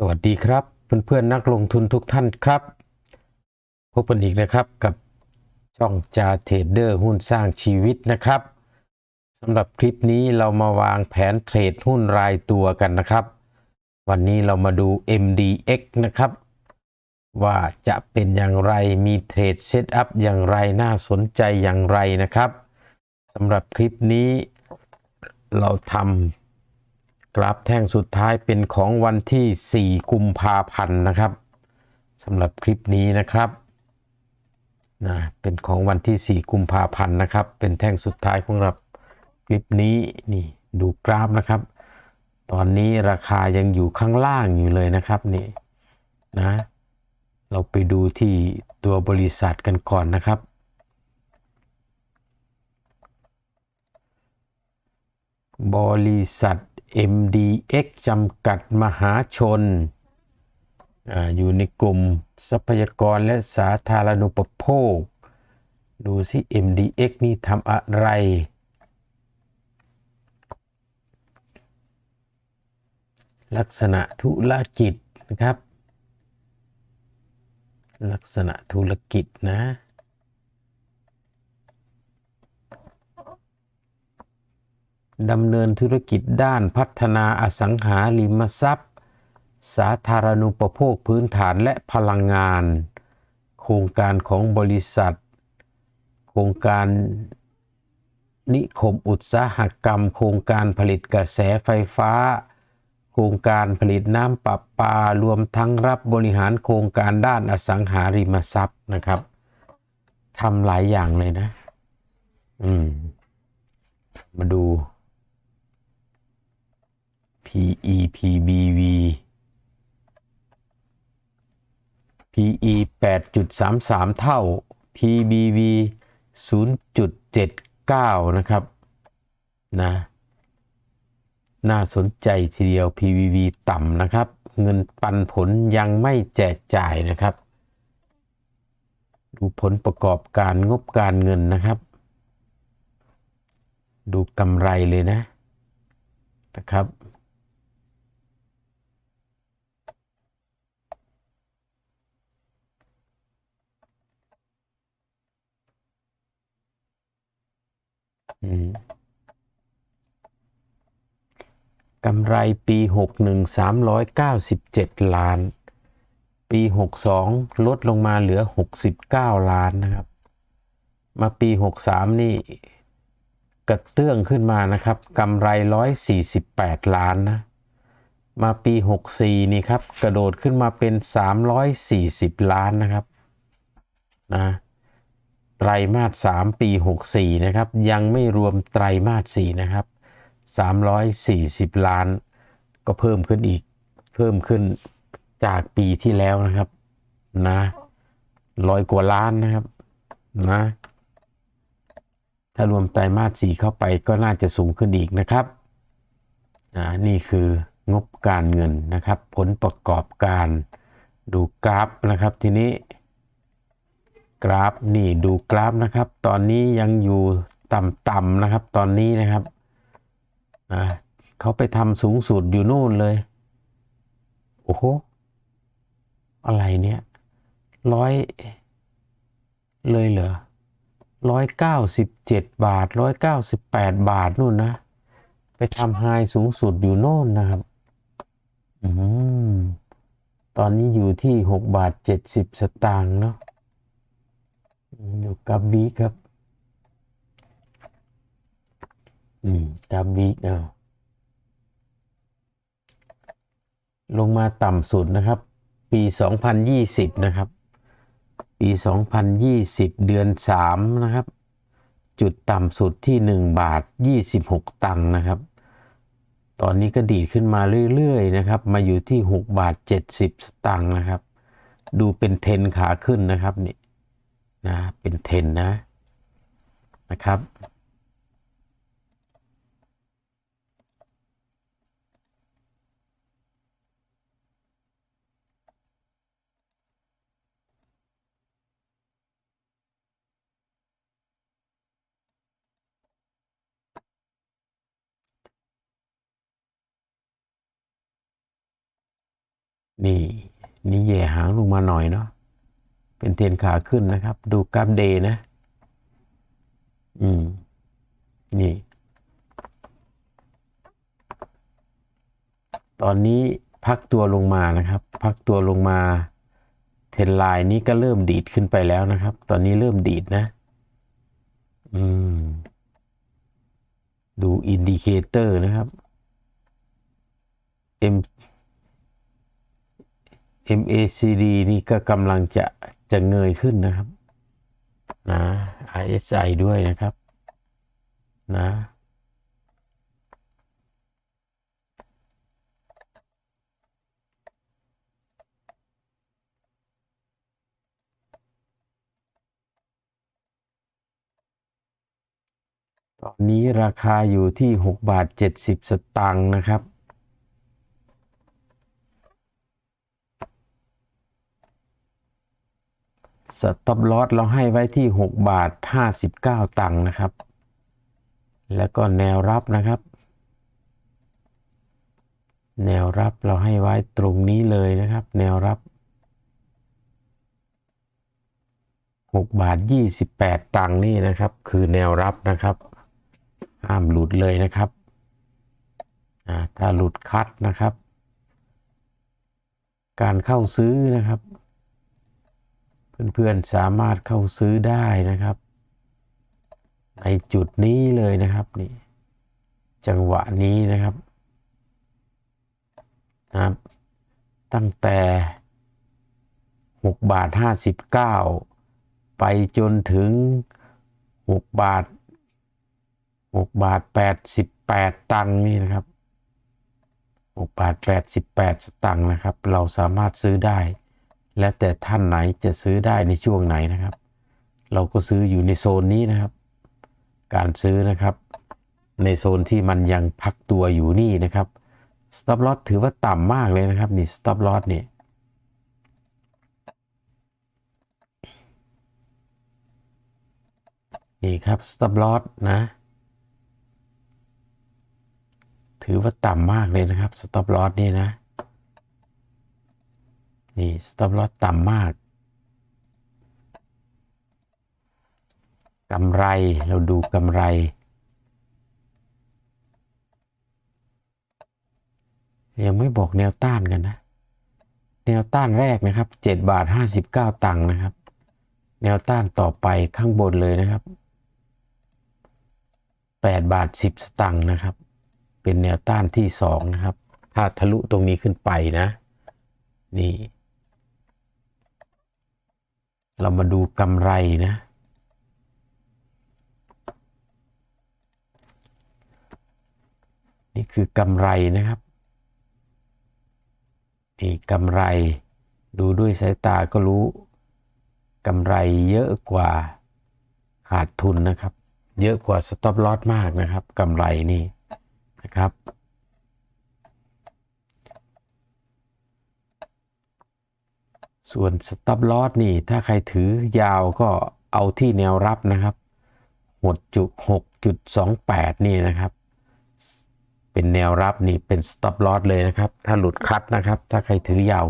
สวัสดีครับ เพื่อนๆนักลงทุนทุกท่านครับ พบกันอีกนะครับกับช่องจาเทรดเดอร์หุ้นสร้างชีวิตนะครับสำหรับคลิปนี้เรามาวางแผนเทรดหุ้นรายตัวกันนะครับ วันนี้เรามาดู MDX นะครับ ว่าจะเป็นอย่างไรมีเทรดเซตอัพอย่างไรน่าสนใจอย่างไรนะครับสำหรับคลิปนี้เราทำ กราฟแท่งสุดท้ายเป็นของวันที่ 4 กุมภาพันธ์นะครับสำหรับคลิปนี้นะครับนะเป็นของวันที่ 4 กุมภาพันธ์นะครับ เป็นแท่งสุดท้ายของเราคลิปนี้นี่ดูกราฟนะครับ ตอนนี้ราคายังอยู่ข้างล่างอยู่เลยนะครับนี่นะเราไปดูที่ตัวบริษัทกันก่อนนะครับ บริษัท MDX จำกัดมหาชนอาอยู่ในกลุ่มทรัพยากรและสาธารณูปโภค ดูสิ MDX นี่ทำอะไร ลักษณะธุรกิจนะครับ ลักษณะธุรกิจนะ ดำเนินธุรกิจด้านพัฒนาอสังหาริมทรัพย์ สาธารณูปโภคพื้นฐานและพลังงาน โครงการของบริษัท โครงการนิคมอุตสาหกรรม โครงการผลิตกระแสไฟฟ้า โครงการผลิตน้ำประปารวมทั้งรับบริหารโครงการด้านอสังหาริมทรัพย์นะครับทำหลายอย่างเลยนะ อืม มาดู PE PBV PE 8.33 เท่า PBV 0.79 นะครับนะน่าสนใจทีเดียว PBV ต่ำนะครับ เงินปันผลยังไม่แจกจ่ายนะครับ ดูผลประกอบการงบการเงินนะครับ ดูกำไรเลยนะนะครับ กำไรปี 61 397 ล้าน ปี 62 ลดลงมาเหลือ 69 ล้านนะครับ มาปี 63 นี่กระเตื้องขึ้นมานะครับกำไร 148 ล้านนะมาปี 64 นี่ครับ กระโดดขึ้นมาเป็น 340 ล้านนะครับนะ ไตรมาส3ปี 64 นะครับ ยังไม่รวมไตรมาส4นะครับ 340 ล้าน ก็เพิ่มขึ้นอีกเพิ่มขึ้นจากปีที่แล้วนะครับนะร้อยกว่าล้านนะครับนะถ้ารวมไตรมาส4เข้าไปก็น่าจะสูงขึ้นอีกนะครับอ่านี่คืองบการเงินนะครับ ผลประกอบการดูกราฟนะครับทีนี้ กราฟนี่ดูกราฟนะครับ ตอนนี้ยังอยู่ต่ำๆนะครับ ตอนนี้นะครับนะเขาไปทำสูงสุดอยู่นู่นเลย โอ้โห อะไรเนี่ยร้อยเลยเหรอร้อยเก้าสิบเจ็ดบาทร้อยเก้าสิบแปดบาทนู่นนะ ไปทำไฮสูงสุดอยู่โน่นนะครับ อืม ตอนนี้อยู่ที่หกบาทเจ็ดสิบสตางค์เนาะ กับวีครับ อืมกับวีเอาลงมาต่ำสุดนะครับ ปี 2020 นะครับ ปี 2020 เดือน 3 นะครับ จุดต่ำสุดที่ 1 บาท 26 ตังค์นะครับ ตอนนี้ก็ดีดขึ้นมาเรื่อยๆนะครับ มาอยู่ที่ 6 บาท 70 สตางค์นะครับ ดูเป็นเทนขาขึ้นนะครับนี่ะเป็นเทนนะ นะครับ นี่ นี่แย่หางลงมาหน่อยเนาะ เป็นเทรนขาขึ้นนะครับ ดูกราฟเดย์นะ อืม นี่ ตอนนี้พักตัวลงมานะครับ พักตัวลงมา เทรนไลน์นี้ก็เริ่มดีดขึ้นไปแล้วนะครับ ตอนนี้เริ่มดีดนะ อืม ดูอินดิเคเตอร์นะครับ M MACD นี่ก็กำลังจะ จะเงยขึ้นนะครับนะ RSI ด้วยนะครับนะตอนนี้ราคาอยู่ที่ 6 บาท 70 สตางค์นะครับ สต็อปลอสเราให้ไว้ที่ 6 บาท 59 ตังค์นะครับ แล้วก็แนวรับนะครับ แนวรับเราให้ไว้ตรงนี้เลยนะครับ แนวรับ 6 บาท 28 ตังค์นี่นะครับ คือแนวรับนะครับ ห้ามหลุดเลยนะครับอ่าถ้าหลุดคัดนะครับ การเข้าซื้อนะครับ เพื่อนๆสามารถเข้าซื้อได้นะครับ ในจุดนี้เลยนะครับนี่จังหวะนี้นะครับนะครับ ตั้งแต่ 6 บาท 59 ไปจนถึง 6 บาท 6 บาท 88 ตังค์นี่นะครับ6บาท88 สตังค์นะครับ เราสามารถซื้อได้ แล้วแต่ท่านไหนจะซื้อได้ในช่วงไหนนะครับ เราก็ซื้ออยู่ในโซนนี้นะครับ การซื้อนะครับ ในโซนที่มันยังพักตัวอยู่นี่นะครับ stop loss ถือว่าต่ำมากเลยนะครับนี่ stop loss นี่นี่ครับ stop loss นะ ถือว่าต่ำมากเลยนะครับ stop loss นี่นะ นี่ stop loss ต่ำมากกำไรเราดูกำไร ยังไม่บอกแนวต้านกันนะ แนวต้านแรกนะครับ 7 บาท 59 ตังค์นะครับ แนวต้านต่อไปข้างบนเลยนะครับ 8 บาท 10 สตังค์นะครับ เป็นแนวต้านที่ 2 นะครับ ถ้าทะลุตรงนี้ขึ้นไปนะ นี่ เรามาดูกำไรนะ นี่คือกำไรนะครับนี่กำไรดูด้วยสายตาก็รู้กำไรเยอะกว่าขาดทุนนะครับ เยอะกว่าสต็อปลอสมากนะครับกำไรนี่นะครับ ส่วนสต็อปลอสนี่ถ้าใครถือยาวก็เอาที่แนวรับนะครับหดจุด6.28นี่นะครับ เป็นแนวรับนี่เป็น stop loss เลยนะครับ ถ้าหลุดคัดนะครับ ถ้าใครถือยาว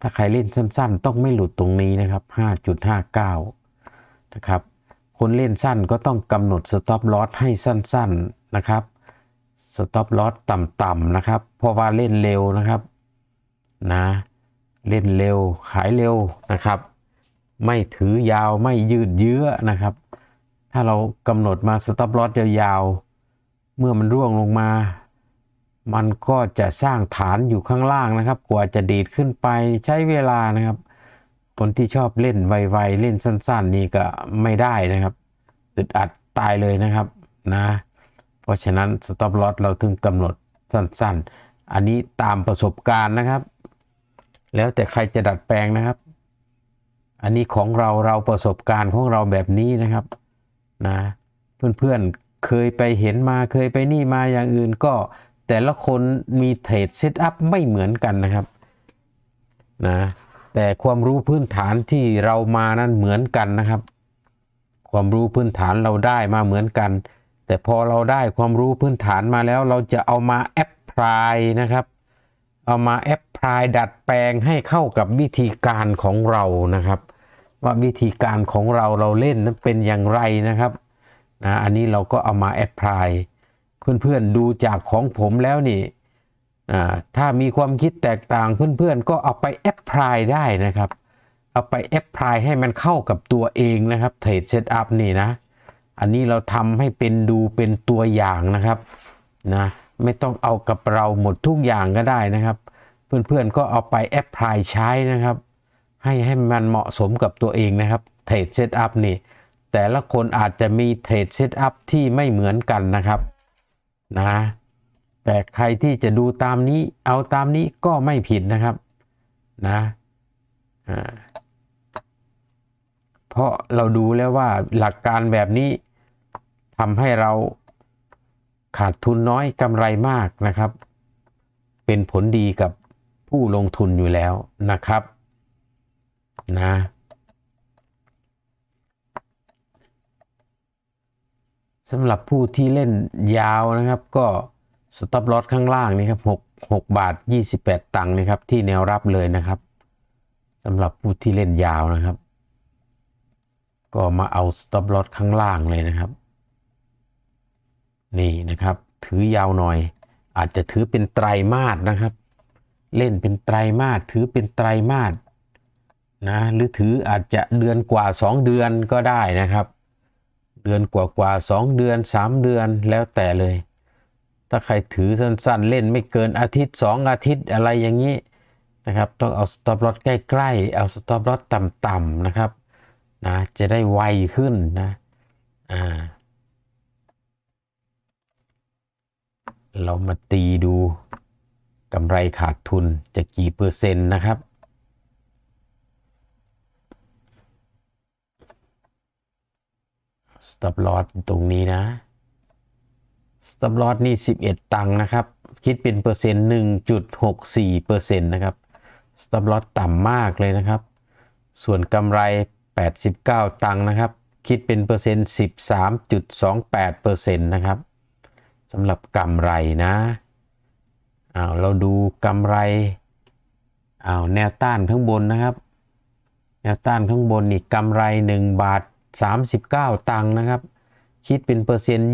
ถ้าใครเล่นสั้น ๆ ต้องไม่หลุดตรงนี้นะครับ5.59นะครับคนเล่นสั้นก็ต้องกำหนด stop loss ให้สั้นๆนะครับ stop loss ต่ำๆนะครับ เพราะว่าเล่นเร็วนะครับนะ เล่นเร็วขายเร็วนะครับ ไม่ถือยาวไม่ยืดเยื้อนะครับ ถ้าเรากำหนดมา stop loss ยาวๆ เมื่อมันร่วงลงมา มันก็จะสร้างฐานอยู่ข้างล่างนะครับ กว่าจะดีดขึ้นไปใช้เวลานะครับ คนที่ชอบเล่นไวๆเล่นสั้นๆ นี่ก็ไม่ได้นะครับอึดอัดตายเลยนะครับนะเพราะฉะนั้น stop loss เราถึงกำหนดสั้นๆ อันนี้ตามประสบการณ์นะครับ แล้วแต่ใครจะดัดแปลงนะครับ อันนี้ของเราเราประสบการณ์ของเราแบบนี้นะครับนะเพื่อนๆเคยไปเห็นมาเคยไปนี่มาอย่างอื่นก็แต่ละคนมีเทรดเซตอัพไม่เหมือนกันนะครับนะแต่ความรู้พื้นฐานที่เรามานั้นเหมือนกันนะครับ ความรู้พื้นฐานเราได้มาเหมือนกัน แต่พอเราได้ความรู้พื้นฐานมาแล้วเราจะเอามาแอพพลายนะครับ เอามาแอปพลายดัดแปลงให้เข้ากับวิธีการของเรานะครับ ว่าวิธีการของเราเราเล่นนั้นเป็นอย่างไรนะครับนะอันนี้เราก็เอามาแอปพลายเพื่อนๆดูจากของผมแล้วนี่อ่าถ้ามีความคิดแตกต่างเพื่อนๆก็เอาไปแอปพลายได้นะครับ เอาไปแอปพลายให้มันเข้ากับตัวเองนะครับเทรดเซตอัพนี่นะ อันนี้เราทำให้เป็นดูเป็นตัวอย่างนะครับนะ ไม่ต้องเอากับเราหมดทุกอย่างก็ได้นะครับ เพื่อนๆก็เอาไปแอปพลายใช้นะครับ ให้ให้มันเหมาะสมกับตัวเองนะครับเทรดเซตอัพนี่แต่ละคนอาจจะมีเทรดเซตอัพที่ไม่เหมือนกันนะครับนะแต่ใครที่จะดูตามนี้เอาตามนี้ก็ไม่ผิดนะครับนะเพราะเราดูแล้วว่าหลักการแบบนี้ทำให้เรา ขาดทุนน้อยกำไรมากนะครับ เป็นผลดีกับผู้ลงทุนอยู่แล้วนะครับนะสำหรับผู้ที่เล่นยาวนะครับก็สต็อปลอสข้างล่างนี่ครับ6 6บาท 28 ตังค์นะครับ ที่แนวรับเลยนะครับสำหรับผู้ที่เล่นยาวนะครับ ก็มาเอาสต็อปลอสข้างล่างเลยนะครับ นี่นะครับ ถือยาวหน่อย อาจจะถือเป็นไตรมาสนะครับ เล่นเป็นไตรมาสถือเป็นไตรมาสนะหรือถืออาจจะเดือนกว่า 2 เดือนก็ได้นะครับ เดือนกว่ากว่าสองเดือน 3 เดือนแล้วแต่เลย ถ้าใครถือสั้นๆ เล่นไม่เกินอาทิตย์ 2 อาทิตย์อะไรอย่างนี้นะครับ ต้องเอาสต็อปลอสใกล้ๆ เอาสต็อปลอสต่ำๆนะครับนะจะได้ไวขึ้นนะอ่า เรามาตีดูกำไรขาดทุนจะกี่เปอร์เซ็นต์นะครับ stop loss ตรงนี้นะ stop loss นี่ 11 ตังค์นะครับ คิดเป็นเปอร์เซ็นต์1.64เปอร์เซ็นต์นะครับ stop loss ต่ำมากเลยนะครับ ส่วนกำไร 89 ตังค์นะครับ คิดเป็นเปอร์เซ็นต์13.28เปอร์เซ็นต์นะครับ สำหรับกำไรนะอ้าวเราดูกำไรอ้าวแนวต้านข้างบนนะครับ แนวต้านข้างบนนี่กำไร 1 บาท 39 ตังค์นะครับ คิดเป็นเปอร์เซ็นต์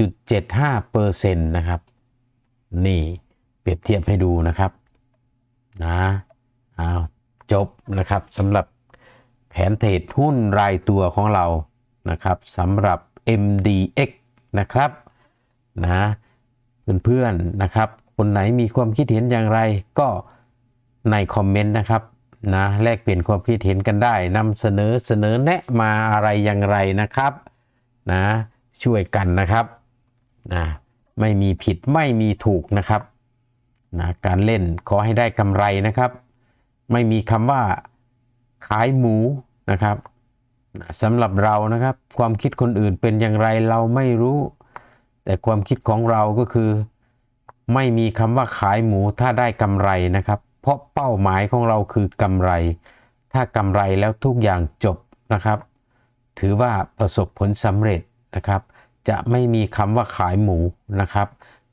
20.75เปอร์เซ็นต์นะครับ นี่เปรียบเทียบให้ดูนะครับนะอ้าวจบนะครับสำหรับแผนเทรดหุ้นรายตัวของเรานะครับสำหรับ MDX นะครับ นะเพื่อนๆนะครับ คนไหนมีความคิดเห็นอย่างไรก็ในคอมเมนต์นะครับนะแลกเปลี่ยนความคิดเห็นกันได้นำเสนอเสนอแนะมาอะไรอย่างไรนะครับนะช่วยกันนะครับนะไม่มีผิดไม่มีถูกนะครับนะการเล่นขอให้ได้กำไรนะครับ ไม่มีคำว่าขายหมูนะครับสำหรับเรานะครับ ความคิดคนอื่นเป็นอย่างไรเราไม่รู้ แต่ความคิดของเราก็คือ ไม่มีคำว่าขายหมูถ้าได้กำไรนะครับ เพราะเป้าหมายของเราคือกำไร ถ้ากำไรแล้วทุกอย่างจบนะครับ ถือว่าประสบผลสำเร็จนะครับ จะไม่มีคำว่าขายหมูนะครับ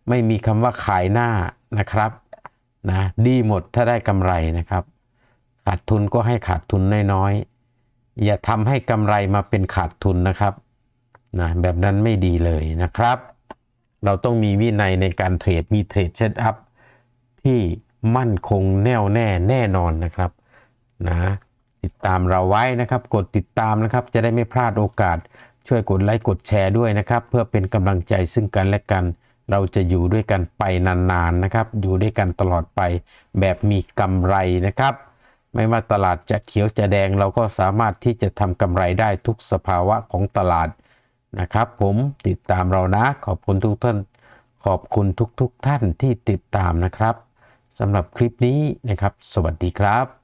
ไม่มีคำว่าขายหน้านะครับนะดีหมดถ้าได้กำไรนะครับ ขาดทุนก็ให้ขาดทุนน้อยๆอย่าทำให้กำไรมาเป็นขาดทุนนะครับนะแบบนั้นไม่ดีเลยนะครับ เราต้องมีวินัยในการเทรดมีเทรดเซตอัพที่มั่นคงแน่วแน่แน่นอนนะครับนะติดตามเราไว้นะครับ กดติดตามนะครับ จะได้ไม่พลาดโอกาส ช่วยกดไลค์กดแชร์ด้วยนะครับ เพื่อเป็นกำลังใจซึ่งกันและกัน เราจะอยู่ด้วยกันไปนานๆนะครับ อยู่ด้วยกันตลอดไปแบบมีกำไรนะครับ ไม่ว่าตลาดจะเขียวจะแดงเราก็สามารถที่จะทำกำไรได้ทุกสภาวะของตลาด นะครับ ผมติดตามเรานะขอบคุณทุกท่าน ขอบคุณทุกๆทท่านที่ติดตามนะครับสำหรับคลิปนี้นะครับ สวัสดีครับ